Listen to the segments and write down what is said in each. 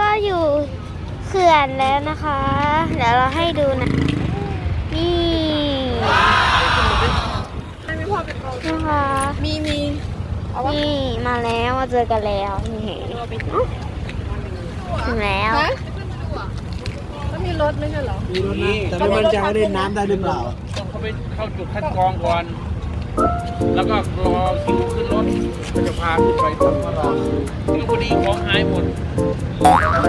ก็อยู่เขื่อนแล้วนะคะ เดี๋ยวเราให้ดูนะ นี่ให้ไม่พอเป็นเขานะคะ มีมีเอาวะนี่มาแล้วมาเจอกันแล้วนี่ถึงแล้วฮะแล้วมีรถไม่ใช่เหรอมีรถนะแต่ไม่มั่นใจว่าเล่นน้ำได้หรือเปล่าต้องเข้าไปเข้าจุดคัดกรองก่อน แล้วก็รอคิวขึ้นรถก็จะพาขึ้นไปทำมารอคิวพอ ดีของหายหมด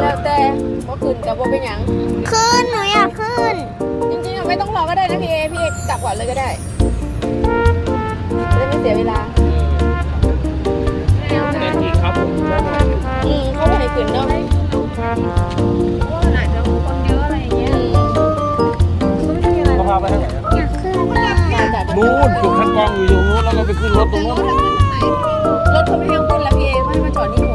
แล้วแต่ว่าคืนกับว่าเป็นหยัง ขึ้นหนูอยากขึ้น จริงๆอะไม่ต้องรอก็ได้นะพี่เอ พี่เอกลับก่อนเลยก็ได้จะได้ไม่เสียเวลาเต็มที่ครับผมอืมเขาไม่ให้ขึ้นเนาะว่าอาจจะคนเยอะอะไรอย่างเงี้ยเขาพาไปทางไหนอะอยากขึ้นมากนู่นจุดคัดกรองอยู่ตรงนู้นแล้วก็ไปขึ้นรถตรงนู้น รถเขาไม่ให้ขึ้นแล้วพี่เอเขาให้มาจอดนี่หมด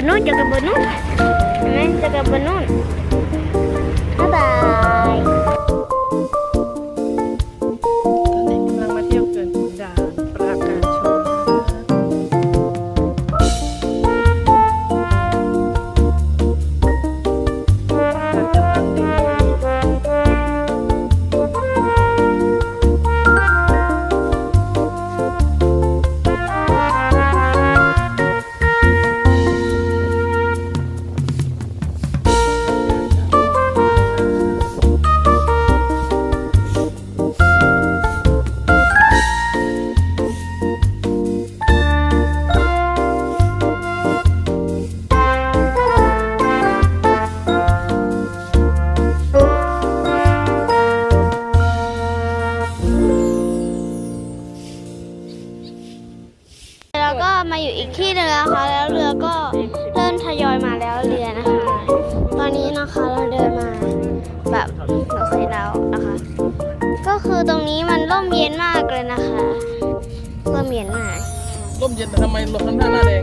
นนู้นจะกับบนนู้นเห็นไหมเจะกับบนนู้น แล้วก็มาอยู่อีกที่หนึ่งแล้วค่ะแล้วเรือก็เริ่มทยอยมาแล้วเรือนะคะ ตอนนี้นะคะเราเดินมาแบบเราเคยแล้วนะคะ ก็คือตรงนี้มันร่มเย็นมากเลยนะคะร่มเย็นมากร่มเย็นแต่ทำไมรถทำท่าหน้าแดง